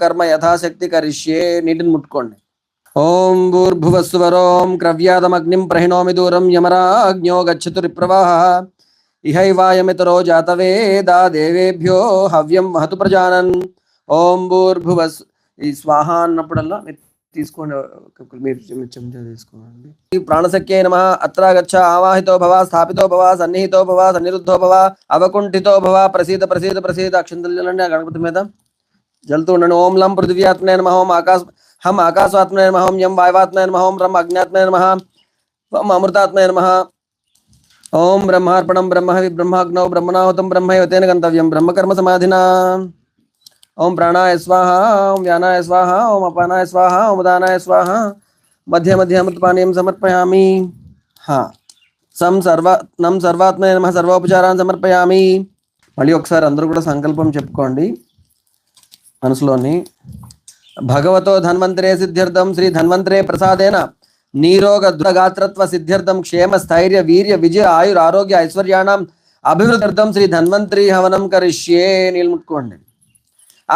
కర్మ యథాశక్తి కరిష్యే నీటిని ముట్టుకోండి ఓం భూర్భువస్వరోం క్రవ్యాదమగ్నిం ప్రహిణోమి దూరం యమరాజ్ఞో గచ్చతు రిప్రవాహ ఇహైవాయమితరో జాతవేదా దేవేభ్యో హవ్యం మహతు ప్రజానన్ ఓం భూర్భువస్ ఈ స్వాహ అన్నప్పుడల్లా మీరు తీసుకోండి మీరు చెం- చెంచా తీసుకోండి। ఈ ప్రాణసఖ్యై నమ అత్ర గచ్చ ఆవాహితో భవ స్థాపితో భవ సన్నిహితో భవ సన్నిరుద్ధో భవ అవకుంఠితో భవ ప్రసీద ప్రసీద ప్రసీద అక్షంతలు చల్లండి ఆ గణపతి మీద। జల్తూ ఉండండి ఓం లం పృథివ్యాత్మనే నమ ఓం ఆకాశ హం ఆకాశాత్మనే నమ ఓం యం వాయువాత్మనే నమ ఓం బ్రహ్మ అగ్నాత్మనే నమ ఓం అమృతాత్మనే నమ ఓం బ్రహ్మార్పణం బ్రహ్మ హవి బ్రహ్మాగ్నౌ బ్రహ్మణాహుతం బ్రహ్మైవతేన గంతవ్యం బ్రహ్మకర్మ సమాధినా ఓం ప్రాణాయ స్వాహ ఓం వ్యానాయ స్వాహ ఓం అపానాయ స్వాహ ఓం ఉదానాయ స్వాహ మధ్య మధ్య అమృతపానీయం సమర్పయామి హా సం సర్వ నం సర్వాత్మనే నమ సర్వోపచారాన్ని సమర్పయామి మళ్ళీ ఒకసారి అందరూ కూడా సంకల్పం చెప్పుకోండి। మనసులోని భగవతో ధన్వంతరే సిద్ధ్యర్థం శ్రీ ధన్వంతరే ప్రసాదేన. నీరోగ దురగాత్రత్వ సిద్ధ్యర్థం క్షేమ స్థైర్య వీర్య విజయ ఆయుర్ ఆరోగ్య ఐశ్వర్యాణం అభివృద్ధ్యర్థం శ్రీ ధన్వంతరి హవనం కరిష్యే నీళ్ళు ముట్టుకోండి.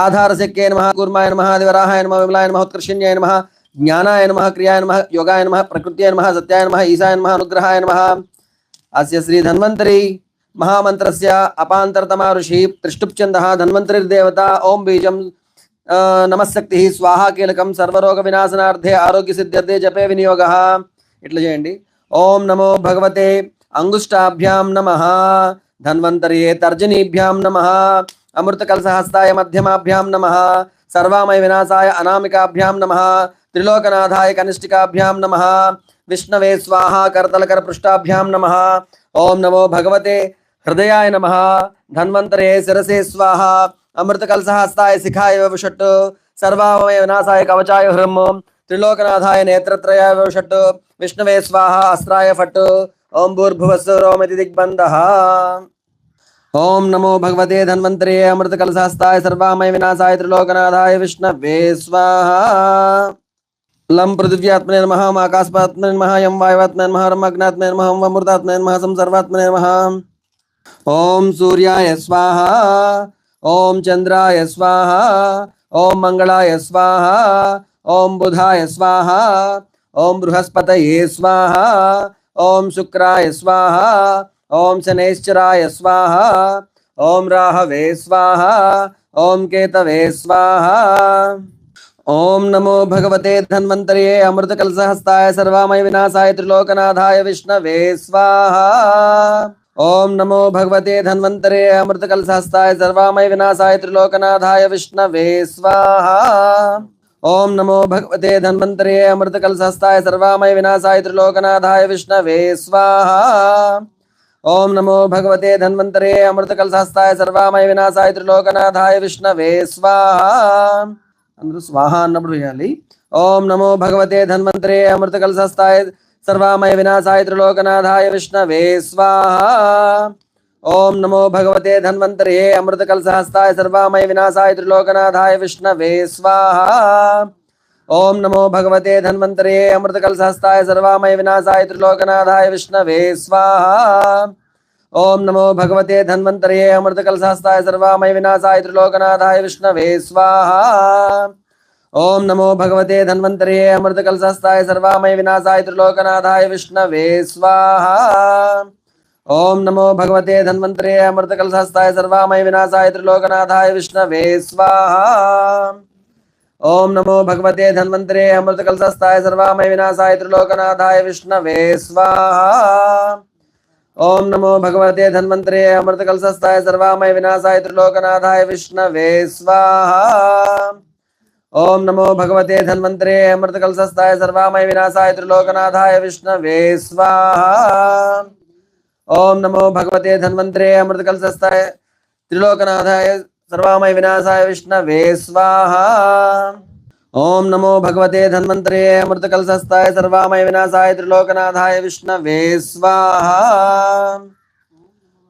ఆధారశక్యే నమ కూర్మాయ నమ దివరాహాయ నమ విమలాయ నమ ఉత్కర్షణ్యాయ నమ జ్ఞానాయ నమ క్రియాయ నమ యోగాయ నమ ప్రకృత్యాయ నమ సత్యాయ నమ ఈశాయ నమ అనుగ్రహాయ నమ. అస్య శ్రీ ధన్వంతరి. మహామంత్రస్య అపాంతరతమా ఋషి త్రిష్టుప్చంద ధన్వంతరిర్దేవత ఓం బీజం నమశక్తి స్వాహా కీలకం సర్వరోగ వినాశనార్థే ఆరోగ్య సిద్ధ్యర్థే జపే వినియోగ. ఇట్లా చేయండి. ఓం నమో భగవతే అంగుష్టాభ్యాం నమ ధన్వంతరియే తర్జనీభ్యాం నమ అమృత కలసహస్తాయ మధ్యమాభ్యాం నమ సర్వామయ వినాశాయ అనామికాభ్యాం నమ త్రిలోకనాథాయ కనిష్ఠికాభ్యాం నమ విష్ణవే స్వాహ కర్తలకర పృష్టాభ్యాం నమ. ఓం నమో భగవతే హృదయాయ నమ. ధన్వంతరే శిరసే స్వాహ. అమృత కలసహస్తాయ శిఖాయ విషట్ సర్వామయ వినాశాయ కవచాయ హృం త్రిలోకనాథాయ నేత్రత్రయాయ విషట్ విష్ణవే స్వాహ అస్త్రాయ ఫట్ ఓం భూర్భువస్సు రోమతి దిగ్బంధ. ఓం నమో భగవతే ధన్వంతరే అమృత కలసహస్తాయ సర్వామయ వినాశాయ త్రిలోకనాథాయ విష్ణవే స్వాహ. లం పృథివ్యాత్మనే నమ ఓం ఆకాశపాత్మనే నమ యం వాయువాత్మనే నమ రం అగ్నాత్మనే నమ ఓం అమృతాత్మనే నమ సం సర్వాత్మనే నమ. ఓం సూర్యాయ స్వాహ ఓం చంద్రాయ స్వాహ ఓం మంగళాయ స్వాహ ఓం బుధాయ స్వాహ ఓం బృహస్పతయే స్వాహ ఓం శుక్రాయ స్వాహ ఓం శనైశ్చరాయ స్వాహ ఓం రాహవే స్వాహ ఓం కేతవే స్వాహ. ఓం నమో భగవతే ధన్వంతరే అమృత కలసహస్తాయ సర్వామయ వినాశాయ త్రిలోకనాథాయ విష్ణవే స్వాహ. ఓం నమో భగవతే ధన్వంతరే అమృత కలసహస్తాయ సర్వామయ వినాశాయ త్రిలోకనాథాయ విష్ణవే స్వాహ. ఓం నమో భగవతే ధన్వంతరే అమృత కలసహస్తాయ సర్వామయ వినాశాయ త్రిలోకనాథాయ విష్ణవే స్వాహ. ఓం నమో భగవతే ధన్వంతరే అమృత కలసహస్తాయ సర్వామయ వినాశాయ త్రిలోకనాథాయ విష్ణవే స్వాహ. అందరూ స్వాహ అన్నప్పుడు వేయాలి. ఓం నమో భగవతే ధన్వంతరే అమృత కలసహస్తాయ సర్వామయ వినాశాయ త్రిలోకనాథాయ విష్ణవే స్వాహ. ఓం నమో భగవతే ధన్వంతరే అమృత కలసహస్తాయ సర్వామయ వినాశాయ త్రిలోకనాథాయ విష్ణవే స్వాహ. ఓం నమో భగవతే ధన్వంతరే అమృత కలసహస్తాయ సర్వామయ వినాశాయ త్రిలోకనాథాయ విష్ణవే స్వాహ. ఓం నమో భగవతే ధన్వంతరే అమృత కలసహస్తాయ సర్వామయ వినాశాయ త్రిలోకనాథాయ విష్ణవే స్వాహ. ఓం నమో భగవతే ధన్వంతరే అమృత కలసహస్తాయ సర్వామయ వినాశాయ త్రిలోకనాథాయ విష్ణవే స్వాహ. ఓం నమో భగవతే ధన్వంతరే అమృత కలసహస్తాయ సర్వామయ వినాశాయ త్రిలోకనాథాయ విష్ణవే స్వాహ. ఓం నమో భగవతే ధన్వంతరే అమృత కలసహస్తాయ సర్వామయ వినాశాయ త్రిలోకనాథాయ విష్ణవే స్వాహ. ఓం నమో భగవతే ధన్వంతరే అమృత కలసహస్తాయ సర్వామయ వినాశాయ త్రిలోకనాథాయ విష్ణవే స్వాహ. ओम नमो भगवते धन्वंतरे अमृतकलशस्ताय सर्वामय विनाशाय त्रिलोकनाथाय विष्णवे स्वाहा। ओम नमो भगवते धन्वंतरे अमृतकलशस्ताय त्रिलोकनाथाय सर्वामय विनाशाय विष्णवे स्वाहा। ओम नमो भगवते धन्वंतरे अमृतकलशस्ताय सर्वामय विनाशाय त्रिलोकनाथाय विष्णवे स्वाहा।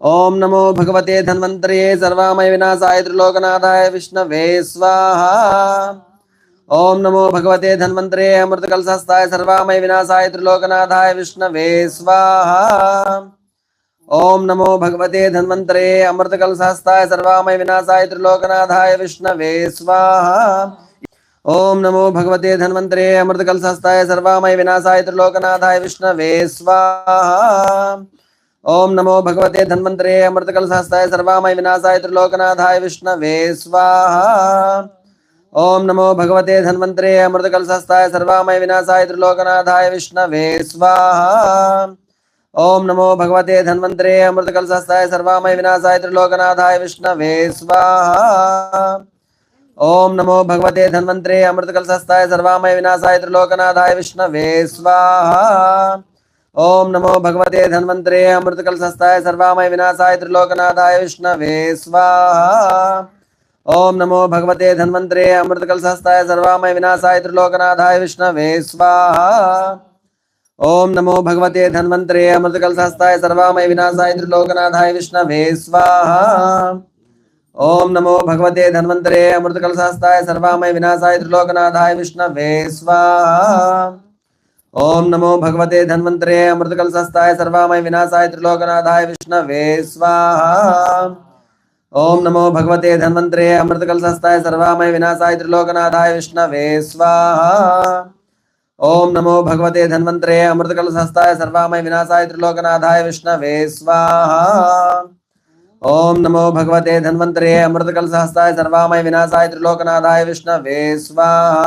ओम नमो भगवते धन्वंतरे सर्वामय विनाशाय त्रिलोकनाथाय विष्णवे स्वाहा। ఓం నమో భగవతే ధన్వంతరే అమృతకలశాయ సర్వామయ వినాశాయ త్రిలోకనాథాయ విష్ణవే స్వాహ. ఓం నమో భగవతే ధన్వంతరే అమృతకలశాయ సర్వామయ వినాశాయ త్రిలోకనాథాయ విష్ణవే స్వాహ. ఓం నమో భగవతే ధన్వంతరే అమృతకలశాయ సర్వామయ వినాశాయ త్రిలోకనాథాయ విష్ణవే స్వాహ. ఓం నమో భగవతే ధన్వంతరే అమృతకలశాయ సర్వామయ వినాశాయ త్రిలోకనాథాయ విష్ణవే స్వాహ. ఓం నమో భగవతే ధన్వంతరే అమృతకలసస్థాయ సర్వామయ వినాశాయ త్రిలోకనాథాయ విష్ణవే స్వాహ. ఓం నమో భగవతే ధన్వంతరే అమృతకలసస్థాయ సర్వామయ వినాశాయ త్రిలోకనాథాయ విష్ణవే స్వాహ. ఓం నమో భగవతే ధన్వంతరే అమృతకలసస్థాయ సర్వామయ వినాశాయ త్రిలోకనాథాయ విష్ణవే స్వాహ. ఓం నమో భగవతే ధన్వంతరే అమృతకలసస్థాయ సర్వామయ వినాశాయ త్రిలోకనాథాయ విష్ణవే స్వాహ. ఓం నమో భగవతే ధన్వంతరే అమృతకలసహస్తాయ సర్వామయ వినాశాయ త్రిలోకనాథాయ విష్ణవే స్వాహ. ఓం నమో భగవతే ధన్వంతరే అమృతకలసహస్తాయ సర్వామయ వినాశాయ త్రిలోకనాథాయ విష్ణవే స్వాహ. ఓం నమో భగవతే ధన్వంతరే అమృతకలసహస్తాయ సర్వామయ వినాశాయ త్రిలోకనాథాయ విష్ణవే స్వాహ. ఓం నమో భగవతే ధన్వంతరే అమృతకలసహస్తాయ సర్వామయ వినాశాయ త్రిలోకనాథాయ విష్ణవే స్వాహ. ఓం నమో భగవతే ధన్వంతరే అమృతకలసస్థాయ సర్వామయ వినాశాయ త్రిలోకనాథాయ విష్ణవే స్వాహ. ఓం నమో భగవతే ధన్వంతరే అమృతకలసస్థాయ సర్వామయ వినాశాయ త్రిలోకనాథాయ విష్ణవే స్వాహ. ఓం నమో భగవతే ధన్వంతరే అమృతకలసహస్తాయ సర్వామయ వినాశాయ త్రిలోకనాథాయ విష్ణవే స్వాహ.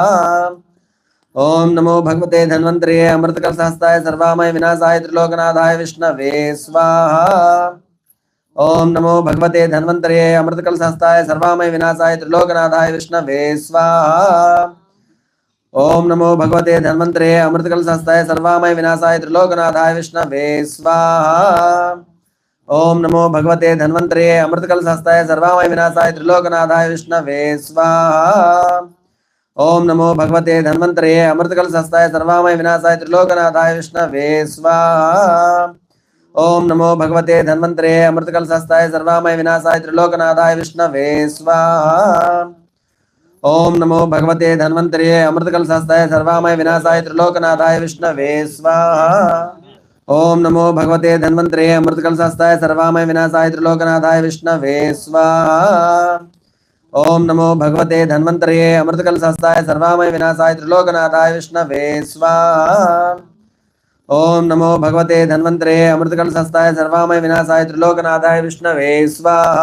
ఓం నమో భగవతే ధన్వంతరే అమృతకలసహస్తాయ సర్వామయ వినాశాయ త్రిలోకనాథాయ విష్ణవే స్వాహ. ఓం నమో భగవతే ధన్వంతరే అమృత అమృతకలశాస్తాయ సర్వామయ వినాశాయ త్రిలోకనాథాయ విష్ణవే స్వాహ. ఓం నమో భగవతే ధన్వంతరే అమృత అమృతకలశాస్తాయ సర్వామయ వినాశాయ త్రిలోకనాథాయ విష్ణవే స్వాహ. ఓం నమో భగవతే ధన్వంతరే అమృత అమృతకలశాస్తాయ సర్వామయ వినాశాయ త్రిలోకనాథాయ విష్ణవే స్వాహ. ఓం నమో భగవతే ధన్వంతరే అమృత అమృతకలశాస్తాయ సర్వామయ వినాశాయ త్రిలోకనాథాయ విష్ణవే స్వాహ. ఓం నమో భగవతే ధన్వంతరే అమృత అమృతకలశాస్తాయ సర్వామయ వినాశాయ త్రిలోకనాథాయ విష్ణవే స్వాహ. ఓం నమో భగవతే ధన్వంతరే అమృత అమృతకలశాస్తాయ సర్వామయ వినాశాయ త్రిలోకనాథాయ విష్ణవే ఓం నమో భగవతే ధన్వంతరే అమృత అమృతకలశాస్తాయ సర్వామయ వినాశాయ త్రిలోకనాథాయ విష్ణవే ఓం నమో భగవతే ధన్వంతరే అమృత అమృతకలశాస్తాయ సర్వామయ వినాశాయ త్రిలోకనాథాయ విష్ణవే స్వాహ. ఓం నమో భగవతే ధన్వంతరే అమృతకళశాస్తాయ సర్వామయ వినాశాయ త్రిలోకనాథాయ విష్ణవే స్వాహ.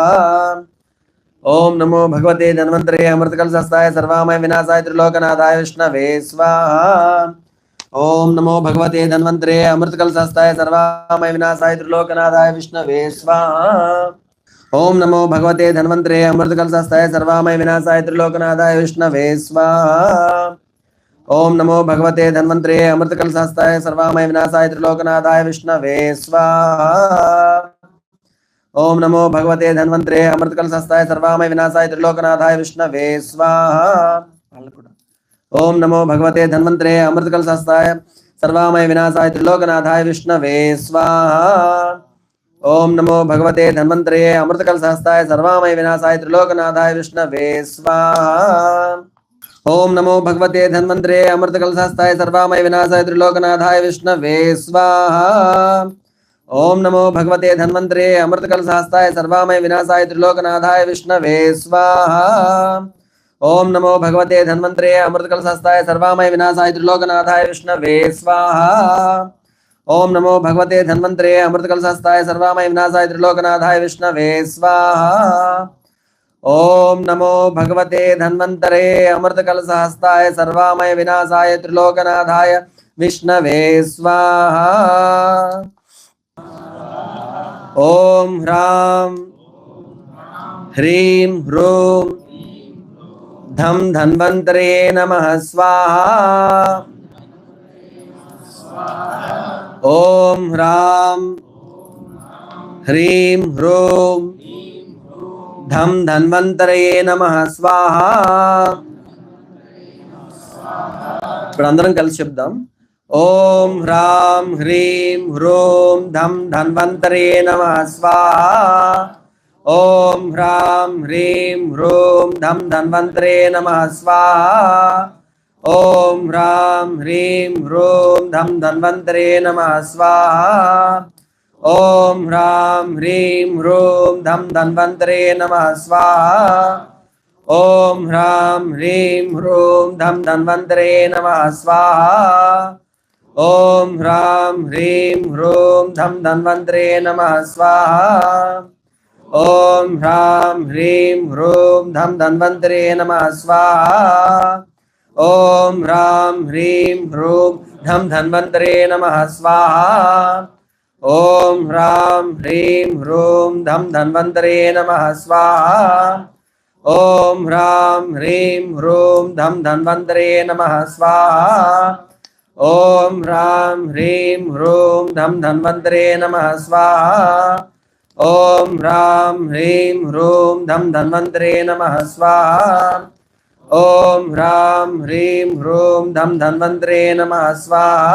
ఓం నమో భగవతే ధన్వంతరే అమృతకళశాస్తాయ సర్వామయ వినాశాయ త్రిలోకనాథాయ విష్ణవే స్వాహ. ఓం నమో భగవతే ధన్వంతరే అమృతకళశాస్తాయ సర్వామయ వినాశాయ త్రిలోకనాథాయ విష్ణవే స్వాహ. ఓం నమో భగవతే ధన్వంతరే అమృతకళశాస్తాయ సర్వామయ వినాశాయ త్రిలోకనాథాయ విష్ణవే స్వాహ. ఓం నమో భగవతే ధన్వంతరే అమృత కలసాస్తాయ సర్వామయ వినాశాయ త్రిలోకనాథాయ విష్ణవే స్వాహ. ఓం నమో భగవతే ధన్వంతరే అమృత కలసాస్తాయ సర్వామయ వినాశాయ త్రిలోకనాథాయ విష్ణవే స్వాహ. ఓం నమో భగవతే ధన్వంతరే అమృత కలసాస్తాయ సర్వామయ వినాశాయ త్రిలోకనాథాయ విష్ణవే స్వాహ. ఓం నమో భగవతే ధన్వంతరే అమృత కలసాస్తాయ సర్వామయ వినాశాయ త్రిలోకనాథాయ విష్ణవే స్వాహ. ఓం నమో భగవతే ధన్వంతరే అమృత అమృతకలశాస్తాయ సర్వామయ వినాశాయ త్రిలోకనాథాయ విష్ణవే స్వాహ. ఓం నమో భగవతే ధన్వంతరే అమృత అమృతకలశాస్తాయ సర్వామయ వినాశాయ త్రిలోకనాథాయ విష్ణవే స్వాహ. ఓం నమో భగవతే ధన్వంతరే అమృత అమృతకలశాస్తాయ సర్వామయ వినాశాయ త్రిలోకనాథాయ విష్ణవే స్వాహ. ఓం నమో భగవతే ధన్వంతరే అమృత అమృతకలశాస్తాయ సర్వామయ వినాశాయ త్రిలోకనాథాయ విష్ణవే స్వాహ. ఓం నమో భగవతే ధన్వంతరే అమృత కలసహస్తాయ సర్వామయ వినాశాయ త్రిలోకనాథాయ విష్ణవే స్వాహ. ఓం హ్రాం. హ్రీం హ్రూం. ధం ధన్వంతరే నమ స్వాహ. ఓం హ్రాం. హ్రీం హ్రూం. ధం ధన్వంతరయే నమ. స్వాహ. ఇప్పుడు అందరం కలిసి చెప్దాం. ఓం హ్రాం హ్రీం హ్రోం ధం ధన్వంతరే నమ. స్వాహ. ఓం హ్రాం హ్రీం హ్రోం ధం ధన్వంతరే నమ. స్వాహ. ఓం హ్రాం హ్రీం హ్రోం ధం ధన్వంతరే నమ. స్వాహ. ఓం హ్రాం హ్రీం హ్రూం ధం ధన్వంతరే నమ స్వాహ. ఓం హ్రాం హ్రీం హ్రూం ధం ధన్వంతరే నమ స్వాహ. ఓం హ్రాం హ్రీం హ్రూం ధం ధన్వంతరే నమ స్వాహ. ఓం హ్రాం హ్రీం హ్రూం ధం ధన్వంతరే నమ స్వాహ. ఓం హ్రాం హ్రీం హ్రూం ధం ధన్వంతరే నమ స్వాహ. ఓం హ్రాం హ్రీం హ్రూం ధం ధన్వంతరే నమ స్వాహ. ఓం హ్రాం హ్రీం హ్రూం ధం ధన్వంతరే నమ స్వాహ. ఓం హ్రాం హ్రీం హ్రూం ధం ధన్వంతరే నమ స్వాహ. ఓం హ్రాం హ్రీం హ్రూం ధం ధన్వంతరే నమ స్వాహ. ఓం హ్రాం హ్రీం హ్రూం ధం ధన్వంతరే నమ స్వాహ.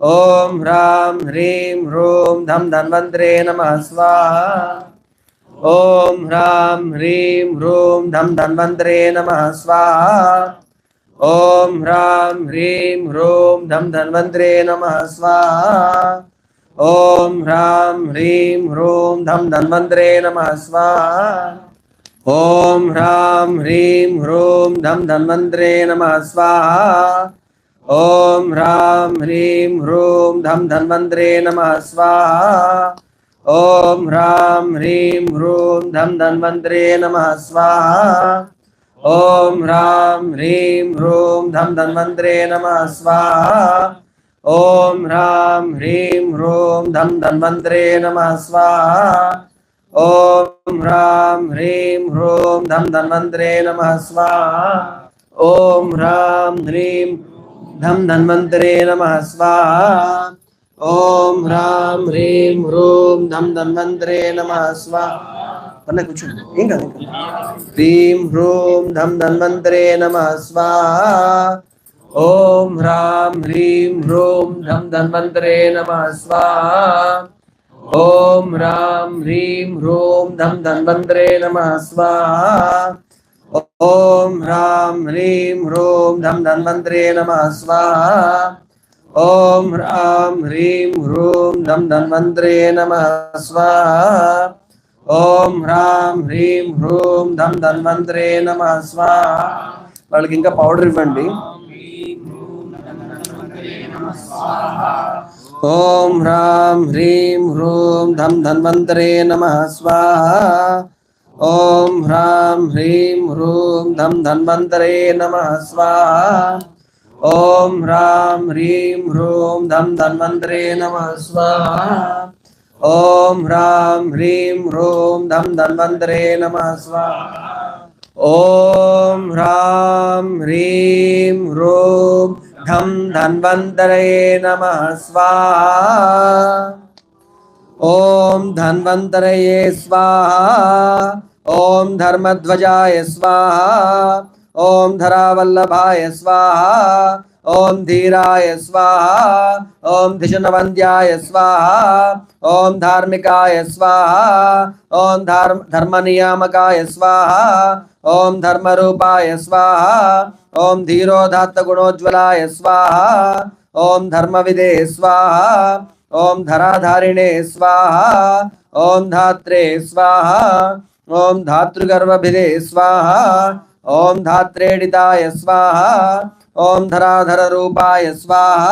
ఓం హ్రాం హ్రీం హ్రూం ధం ధన్వంతరే నమ స్వాహ. ఓం హ్రాం హ్రీం హ్రూం ధం ధన్వంతరే నమ స్వాహ. ఓం హ్రాం హ్రీం హ్రూం ధం ధన్వంతరే నమ స్వాహ. ఓం హ్రాం హ్రీం హ్రూం ధం ధన్వంతరే నమ స్వాహ. ఓం హ్రాం హ్రీం హ్రూం ధం ధన్వంతరే నమ స్వాహ. ఓం హ్రాం హ్రీం హ్రూం ధం ధన్వంతరే నమ స్వాహ. ఓం హ్రాం హ్రీం హ్రూం ధం ధన్వంతరే నమ స్వాహ. ఓం హ్రాం హ్రీం హ్రూం ధం ధన్వంతరే నమ స్వాహ. ఓం హ్రాం హ్రీం హ్రూం ధం ధన్వంతరే నమ స్వాహ. ఓం హ్రాం హ్రీం హ్రూం ధం ధన్వంతరే నమ స్వాహ. ఓం హ్రాం హ్రీం ధం ధన్వంతరే నమ స్వాహ ఓం హ్రాం హ్రీం హ్రూం ధం ధన్వంతరే నమ స్వాహ పర్లే కూర్చోండి. ఏం కాదు హ్రీం హ్రూం ధం ధన్వంతరే నమ స్వాహ ఓం హ్రాం హ్రీం హ్రూం ధం ధన్వంతరే నమ స్వాహ ఓం హ్రాం హ్రీం హ్రూం ధం ధన్వంతరే నమ స్వాహ ఓం హ్రాం హ్రీం హ్రూం ధం ధన్వంతరే నమ స్వాహ. ఓం హ్రాం హ్రీం హ్రూం ధం ధన్వంతరే నమ స్వాహ. ఓం హ్రాం హ్రీం హ్రూం ధం ధన్వంతరే నమ స్వాహ. వాళ్ళకి ఇంకా పౌడర్ ఇవ్వండి. ఓం హ్రాం హ్రీం హ్రూం ధం ధన్వంతరే నమ స్వాహ. ఓం హ్రాం హ్రీం హ్రూం ధం ధన్వంతరే నమ స్వాహ ఓం హ్రాం హ్రీం హ్రూం ధం ధన్వంతరే నమ స్వాహ ఓం హ్రాం హ్రీం హ్రూం ధం ధన్వంతరే నమ స్వాహ ఓం హ్రాం హ్రీం హ్రూం ధం ధన్వంతరే నమ స్వాహ ఓం ధన్వంతరయే స్వాహ ఓం ధర్మధ్వజాయ స్వాహ ఓం ధరావల్లభాయ స్వాహ ఓం ధీరాయ స్వాహ ఓం ధిషణవంద్యాయ స్వాహ ఓం ధార్మికాయ స్వాహ ఓం ధర్మ ధర్మనియామకాయ స్వాహ ఓం ధర్మరూపాయ స్వాహ ఓం ధీరోధాత్త గుణోజ్వలాయ స్వాహ ఓం ధర్మవిదే స్వాహ ఓం ధరాధారిణే స్వాహ ఓం ధాత్రే స్వాహ ఓం ధాతృగర్వభిదే స్వాహ ఓం ధాత్రేడితాయ స్వాహ ఓం ధరాధర రూపాయ స్వాహ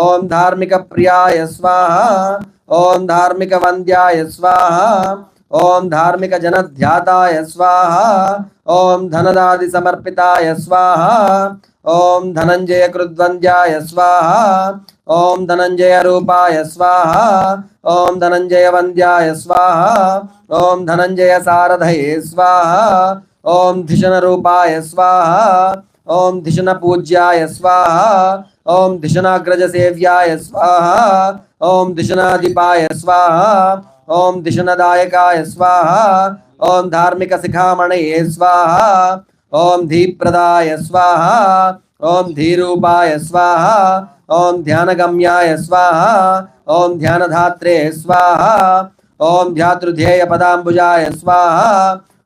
ఓం ధార్మిక ప్రియాయ స్వాహ ఓం ధార్మిక జన ధ్యాతాయ స్వాహ ఓం ధనదాది సమర్పితాయ స్వాహ ఓం ధనంజయ కృద్వంద్యాయ స్వాహ ఓం ధనంజయ రూపాయ స్వాహ ఓం ధనంజయ వంద్యాయ స్వాహ ఓం ధనంజయ సారథయే స్వాహ ఓం ధిషణ రూపాయ స్వాహ ఓం ధిషణ పూజ్యాయ స్వాహ ఓం ధిషణాగ్రజ సేవ్యాయ స్వాహ ఓం ధిషణాధిపాయ స్వాహ ఓం దిశనదాయకాయ స్వాహ ఓం ధార్మిక శిఖామణయే స్వాహ ఓం ధీప్రదాయ స్వాహ ఓం ధీరూపాయ స్వాహ ఓం ధ్యానగమ్యాయ స్వాహ ఓం ధ్యానధాత్రే స్వాహ ఓం ధ్యాతృధ్యేయ పదాంబుజాయ స్వాహ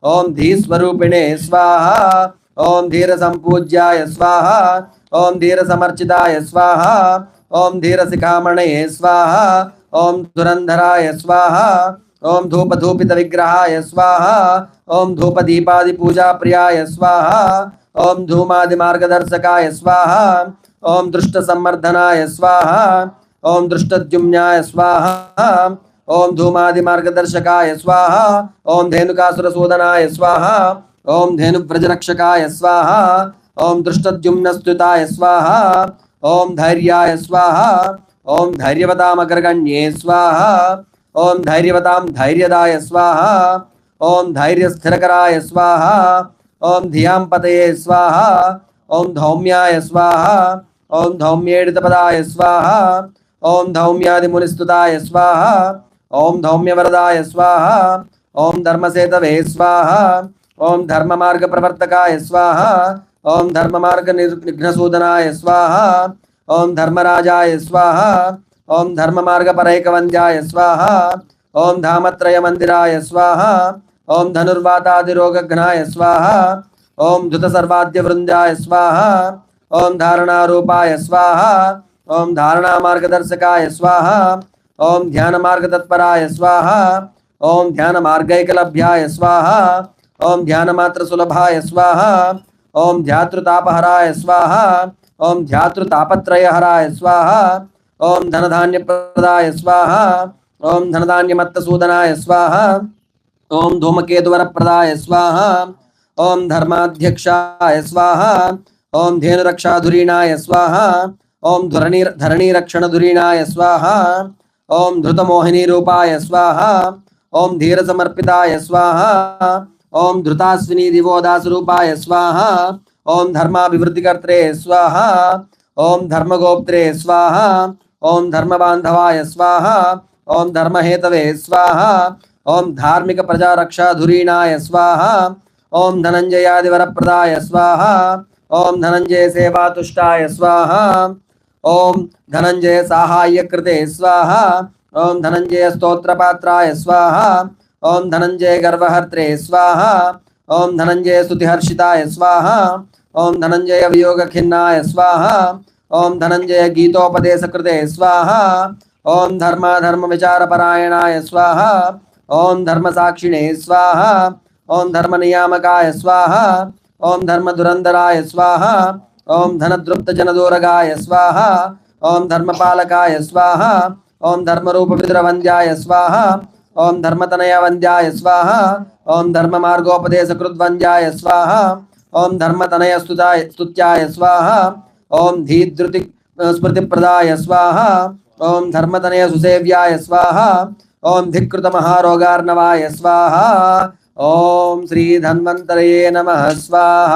ఓం ధీస్వరూపిణే స్వాహ ఓం ధీర సంపూజ్యాయ స్వాహ ఓం ధీర సమర్చితాయ స్వాహ ఓం ధీర శిఖామణయే స్వాహ ఓం ధురంధరాయ స్వాహ ఓం ధూప ధూపిత విగ్రహాయ స్వాహ ఓం ధూప దీపాది పూజా ప్రియాయ స్వాహ ఓం ధూమాది మార్గదర్శకాయ స్వాహ ఓం దృష్ట సంవర్ధనాయ స్వాహ ఓం దృష్టద్యుమ్నాయ స్వాహ ఓం ధూమాది మార్గదర్శకాయ స్వాహ ఓం ధేనుకాసుర సూదనాయ స్వాహ ఓం ధేనువ్రజరక్షకాయ స్వాహ ఓం దృష్టద్యుమ్నస్తుతాయ స్వాహ ఓం ధైర్యాయ స్వాహ ఓం ధైర్యవతామగ్రగణ్యే స్వాహ ఓం ధైర్యవతాం ధైర్యదాయ స్వాహ ఓం ధైర్యస్థిరకరాయ స్వాహ ఓం ధియాం పతయే స్వాహ ఓం ధౌమ్యాయ స్వాహ ఓం ధౌమ్యేడితపదాయ స్వాహ ఓం ధౌమ్యాదిమునిస్తుతాయ స్వాహ ఓం ధౌమ్యవరదాయ స్వాహ ఓం ధర్మసేతవే స్వాహ ఓం ధర్మమార్గ ప్రవర్తకాయ స్వాహ ఓం ధర్మమార్గ నిఘ్నసూదనాయ స్వాహ ఓం ధర్మరాజాయ స్వాహ ఓం ధర్మమార్గపరైకవంద్యాయ స్వాహ ఓం ధామత్రయ మందిరాయ స్వాహ ఓం ధనుర్వాతాదిరోగఘ్నాయ స్వాహ ఓం ధృత సర్వాద్య వృందాయ స్వాహ ఓం ధారణారూపాయ స్వాహ ఓం ధారణా మార్గదర్శకాయ స్వాహ ఓం ధ్యాన మార్గతత్పరాయ స్వాహ ఓం ధ్యాన మార్గైకలభ్యాయ స్వాహ ఓం ధ్యాన మాత్ర సులభాయ స్వాహ ఓం ధ్యాతృతాపహరాయ స్వాహ ఓం ధ్యాతృతాపత్రయహరాయ స్వాహ ఓం ధనధాన్యప్రదాయ స్వాహ ఓం ధనధాన్యమత్తసూదనాయ స్వాహ ఓం ధూమకేతువరప్రదాయ స్వాహ ఓం ధర్మాధ్యక్షాయ స్వాహ ఓం ధేనురక్షాధురీణాయ స్వాహ ఓం ధురణీ ధరణీరక్షణధురీణాయ స్వాహ ఓం ధృతమోహినీరూపాయ స్వాహ ఓం ధీరసమర్పితాయ స్వాహ ఓం ధృతాశ్విని దివోదాసరూపాయ స్వాహ ఓం ధర్మాభివృద్ధికర్త్రే స్వాహ ఓం ధర్మగోప్త్రే స్వాహ ఓం ధర్మబాంధవాయ స్వాహ ఓం ధర్మహేతవే స్వాహ ఓం ధార్మిక ప్రజారక్షాధురీణాయ స్వాహ ఓం ధనంజయాదివరప్రదాయ స్వాహ ఓం ధనంజయ సేవాతుష్టాయ స్వాహ ఓం ధనంజయ సాహాయ్యకృతే స్వాహ ఓం ధనంజయ స్తోత్రపాత్రాయ స్వాహ ఓం ధనంజయ గర్వహర్త్రే స్వాహ ఓం ధనంజయ స్తుతిహర్షితాయ స్వాహ ఓం ధనంజయ వియోగ వియోగఖిన్నాయ స్వాహ ఓం ధనంజయ గీతోపదేశకృతే స్వాహ ఓం ధర్మ ధర్మాధర్మ విచారపరాయణాయ స్వాహ ఓం ధర్మ సాక్షిణే స్వాహ ఓం ధర్మ నియామకాయ స్వాహ ఓం ధర్మ దురంధరాయ స్వాహ ఓం ధనదృప్తజనదూరగాయ స్వాహ ఓం ధర్మపాలకాయ స్వాహ ఓం ధర్మరూప ధర్మరూపవిద్రవంద్యాయ స్వాహ ఓం ధర్మతనయ వంద్యాయ స్వాహ ఓం ధర్మ మార్గోపదేశకృద్వంద్యాయ స్వాహ ఓం ధర్మతనయ స్తుతాయ స్తుత్యాయ స్వాహ ఓం ధీధృతి స్మృతిప్రదాయ స్వాహ ఓం ధర్మతనయ సుసేవ్యాయ స్వాహ ఓం ధికృత మహారోగార్ణవాయ స్వాహ ఓం శ్రీ ధన్వంతరయే నమ స్వాహ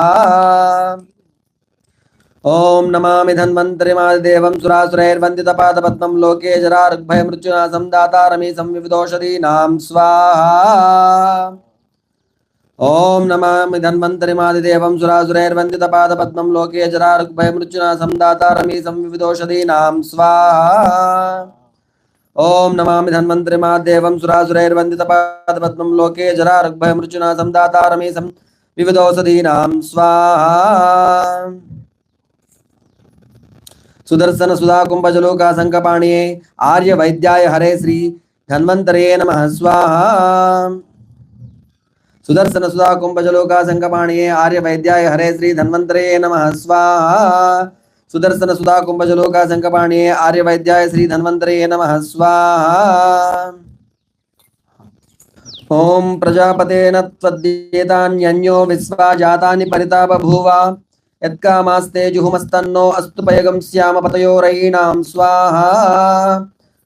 ఓం నమామి ధన్వంతరిమాదిదేవం సురాసురైర్వందితపాదపద్మం లోకే జరారుగ్భయమృత్యునా సందాతారమి సంవివిదోషధీనాం స్వాహా ఓం నమామి ధన్వంతరిమాదిదేవం సురాసురైర్వందితపాదపద్మం లోకే జరారుగ్భయమృత్యునా సందాతారమీ సంవివిదోషధీనాం. స్వాహా ఓం నమామి ధన్వంతరిమాదేవం సురాసురైర్వందితపాదపద్మం లోకే జరారుగ్భయమృత్యునా సందాతారమి సం వివిధోషధీనాం స్వాహా సుదర్శన సుధా కుంభజలోకా సంకపాణియే ఆర్య వైద్యాయ హరే శ్రీ ధన్వంతరే నమ. స్వాహ సుదర్శన సుధా కుంభజలోకా సంకపాణియే ఆర్య వైద్యాయ హరే శ్రీ ధన్వంతరే నమ స్వాహ సుదర్శన సుధా కుంభజలోకా సంకపాణియే ఆర్య వైద్యాయ శ్రీ ధన్వంతరే నమ స్వాహ ఓం ప్రజాపతేన త్వద్యేతాన్యన్యో విశ్వా జాతాని పరితా బభూవ యత్కామాస్తే జుహుమస్తన్నో అస్తు పయగం శ్యామ పతయోరైణాం స్వాహ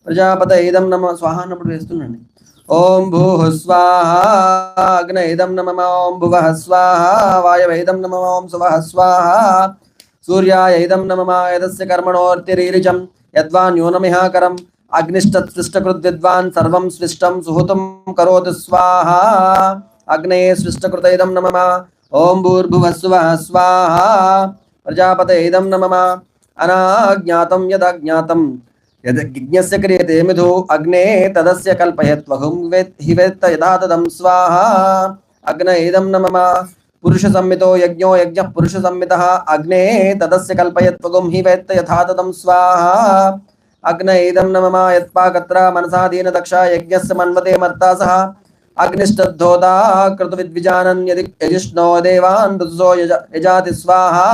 ప్రజాపత ఇదం నమ స్వాహ అన్నప్పుడు వేస్తుండండి ఓం భూః స్వాహ అగ్నైదం నమ ఓం భువ స్వాహ వాయవైదం నమ ఓం శువ స్వాహ సూర్యాయైదం నమమాయదస్య కర్మణోర్తిరీరిచం యద్వా న్యూనమిహాకరం అగ్నిష్టత్సృష్టకృత్ విద్వాన్ సర్వం సృష్టం సుహృతం కరోతు స్వాహ అగ్నే సృష్టకృతైదం నమమ ఓం భూర్భువస్వ స్వాహ ప్రజాపతైదం నమమ అనాజ్ఞాతం యదజ్ఞాతం యజ్ఞస్య క్రియతే మిధు అగ్నే తదస్య కల్పయత్వహుం హి వేత్త యథా తదం స్వాహా అగ్న ఇదం నమమ పురుష సంమితో యజ్ఞో యజ్ఞ పురుష సంమిత అగ్నే తదస్య కల్పయత్వగుం హి వేత్త యథా తదం స్వాహా అగ్న ఇదం నమమ యత్పాకత్ర మనసాధీన దక్ష యజ్ఞస్య మన్వతే మర్తా సహ అగ్నిష్టద్ధోదా కృతవిద్విజానన్ యజిష్ణో దేవాన్ రుజో యజాతి స్వాహా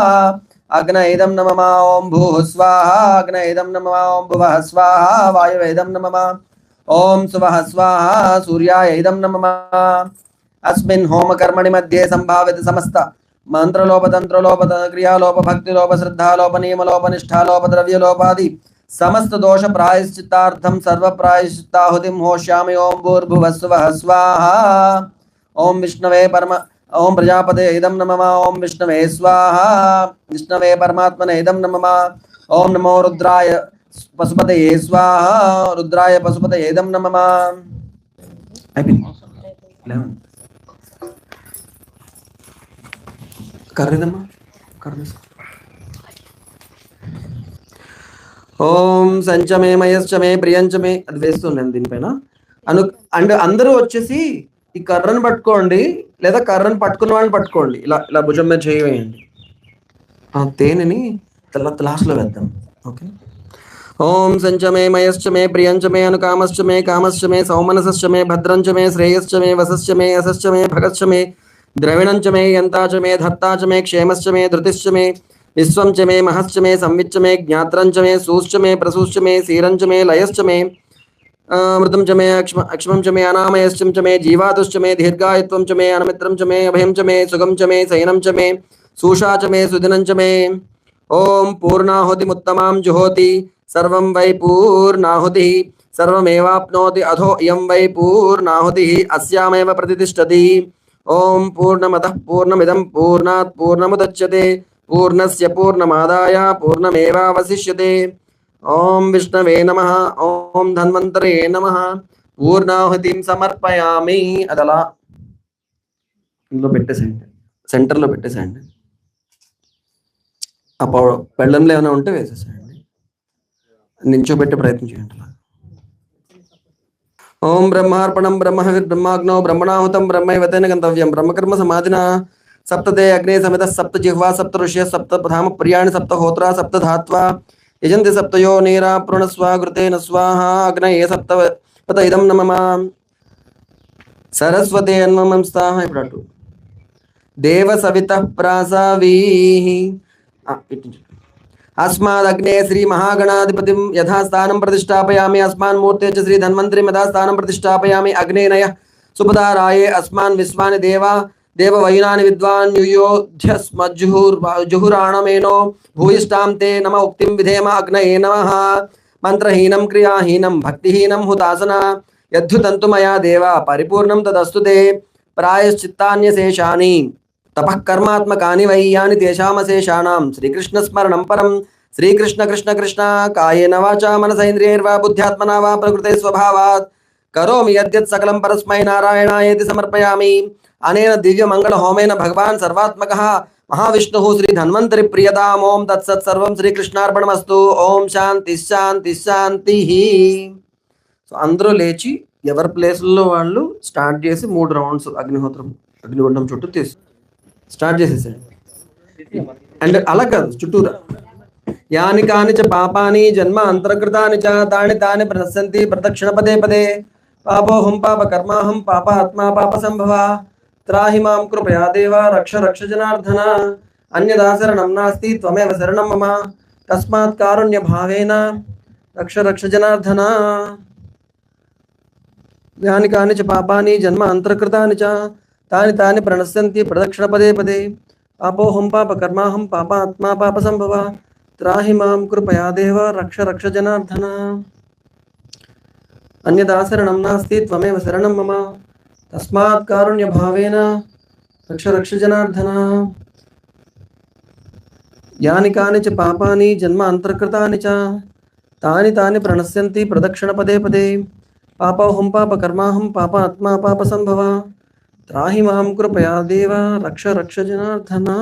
అగ్నైదం నమమా ఓం భూ స్వాహ అగ్నైదం నమమా ఓం భువ స్వాహ వాయువేదం నమమా ఓం సువః స్వాహ సూర్యాయైదం నమమా అస్మిన్ హోమ కర్మణి మధ్య సంభావిత సమస్త మంత్రలోప తంత్రలోప క్రియాలోప భక్తిలోప శ్రద్ధాలోప నియమలోప నిష్టాలోప ద్రవ్యలోపాది సమస్త దోష ప్రాయశ్చిత్తార్థం సర్వ ప్రాయశ్చిత్తాహుతిం హోష్యామి ఓం భూర్భువ స్వాహ ఓం విష్ణవే పరమ ఓం ప్రజాపతే ఇదం నమమా ఓం విష్ణవే స్వాహ. విష్ణవే పరమాత్మనే ఇదం నమమా. ఓం నమో రుద్రాయ పశుపతే స్వాహ. రుద్రాయ పశుపతే ఇదం నమమా. అయిపోయింది. లేవండి. కర్రీదమ్మా ఓం సంచమే మయశ్చమే ప్రియంచమే అది వేస్తున్నాను దీనిపైన. అను అండ్ అందరూ వచ్చేసి ఈ కర్రను పట్టుకోండి లేదా కర్రను పట్టుకున్న వాళ్ళని పట్టుకోండి. ఇలా ఇలా భుజం మీద చేయి వేయండి ఆ తేనెని తెల్ల లాస్ట్లో వేద్దాం. ఓకే? ఓం సంచమే మయశ్చమే ప్రియంచమే అనుకామశ్చమే కామశ్చమే సౌమనసశ్చమే భద్రంచమే శ్రేయశ్చమే వసశ్చమే యశశ్చమే భగశ్చమే ద్రవిణంచమే యంతాచమే ధత్తాచమే క్షేమశ్చమే ధృతిశ్చమే విశ్వంచమే మహశ్చమే సంవిచ్చమే జ్ఞాత్రంచమే సూశ్చమే ప్రసూశ్చమే శీరంచమే లయశ్చమే మే అక్ష్మ మే మే మే మే మే అభయం చ మే సుగం చ మే శయనం చ మే సూషా చ మే సుదినం చ మే ఓం పూర్ణాహుతిముత్తమాం జుహోతి సర్వం వై పూర్ణాహుతి సర్వమేవాప్నోతి అథో ఇయం వై పూర్ణాహుతి అస్యామేవ ప్రతిష్టతి ఓం పూర్ణమతః పూర్ణమిదం పూర్ణాత్ పూర్ణముదచ్యతే పూర్ణస్య పూర్ణమాదాయ పూర్ణమేవావశిష్యతే ఓం విష్ణవే నమ ఓం ధన్వంతరే నమ. పూర్ణాహుతిం సమర్పయామి. అదలా ఇందులో పెట్టేసేయండి. సెంటర్లో పెట్టేసేయండి. ఆ పౌ పెళ్ళంలో ఏమైనా ఉంటే వేసేసేయండి. నించోబెట్టే ప్రయత్నం చేయండి అలా. ఓం బ్రహ్మార్పణం బ్రహ్మవిర్ బ్రహ్మాగ్నో బ్రహ్మణాహుతం బ్రహ్మైవతైన గంతవ్యం. బ్రహ్మకర్మ సమాధిన సప్తదే అగ్నే సమిత సప్త జిహ్వా సప్త ఋష్య సప్త ప్రధామ ప్రియాణి సప్త హోత్ర సప్త ధాత్వా యజంతి సప్తయో నీరా పృణస్వా ఘృతేన అగ్నయే సప్త పత ఇదం నమమా. సరస్వతే అన్వమం స్థాహ ఇప్పుడు అటు. దేవ సవిత ప్రాసావీ. అస్మాదగ్నే శ్రీ మహాగణాధిపతిం యథాస్థానం ప్రతిష్టాపయామి. అస్మాన్ మూర్తే చ శ్రీ ధన్వంతరిం యథాస్థానం ప్రతిష్టాపయామి. అగ్నేనయ సుపదారాయే అస్మాన్ విశ్వాని దేవా. దేవవైనాని విద్వాన్ యుయోధ్యస్మజ్జుహుర్ భూయిష్టాం తే నమ ఉక్తిం విధేమ అగ్నయే నమ మంత్రహీనం క్రియాహీనం భక్తిహీనం హుతాసన యద్ధుతంతు మయా దేవ పరిపూర్ణం తదస్తు తే ప్రాయశ్చిత్తాన్యశేషాని తపః కర్మాత్మకాని వై యాని తేషామశేషాణం శ్రీకృష్ణస్మరణం పరం శ్రీకృష్ణ కృష్ణ కృష్ణ కాయేన వాచా మనసైంద్రియైర్వా బుద్ధ్యాత్మనా వా ప్రకృతే స్వభావాత్ కరోమి యద్యత్ సకలం పరస్మై నారాయణాయేతి సమర్పయామి అనేన దివ్య మంగళ హోమేన భగవాన్ సర్వాత్మక మహావిష్ణు శ్రీ ధన్వంతరి ప్రియదాం ఓం తత్సత్ సర్వం శ్రీకృష్ణార్పణమస్తు ఓం శాంతి శాంతి శాంతి సో అందరూ లేచి ఎవరి ప్లేసుల్లో వాళ్ళు స్టార్ట్ చేసి మూడు రౌండ్స్ అగ్నిహోత్రం అగ్నిగుండం చుట్టూ తీసు స్టార్ట్ చేసేసాడు అండ్ అలా కాదు చుట్టూరా. యాని కాని చ పాపాని జన్మ అంతర్కృతాని చ తాని తాని ప్రదర్శంతి ప్రదక్షిణ పదే పదే. పాపోహం పాప కర్మాహం పాప ఆత్మా పాప సంభవ. త్రాహి మాం కృపయా దేవ రక్ష రక్ష జనార్దన అన్యదా శరణం నాస్తి త్వమేవ శరణం మమ తస్మాత్ కారుణ్య భావేన రక్ష రక్ష జనార్దన యాని కాని చ పాపాని జన్మ అంతర్కృతాని చ తాని తాని ప్రణశ్యంతి ప్రదక్షిణ పదే పదే పాపోహం పాప కర్మాహం పాప ఆత్మా పాప సంభవ త్రాహి మాం కృపయా దేవ రక్ష तस्मात् कारुण्यभावेन रक्ष रक्षजनार्दना यानि कानि च पापानि जन्मान्तर्कृतानि च, तानि तानि प्रणश्यन्ति प्रदक्षिणपदे पदे। पापोऽहं पापकर्माहं पापात्मा पापसम्भवा। त्राहि माँ कृपया देव रक्ष रक्षजनार्दना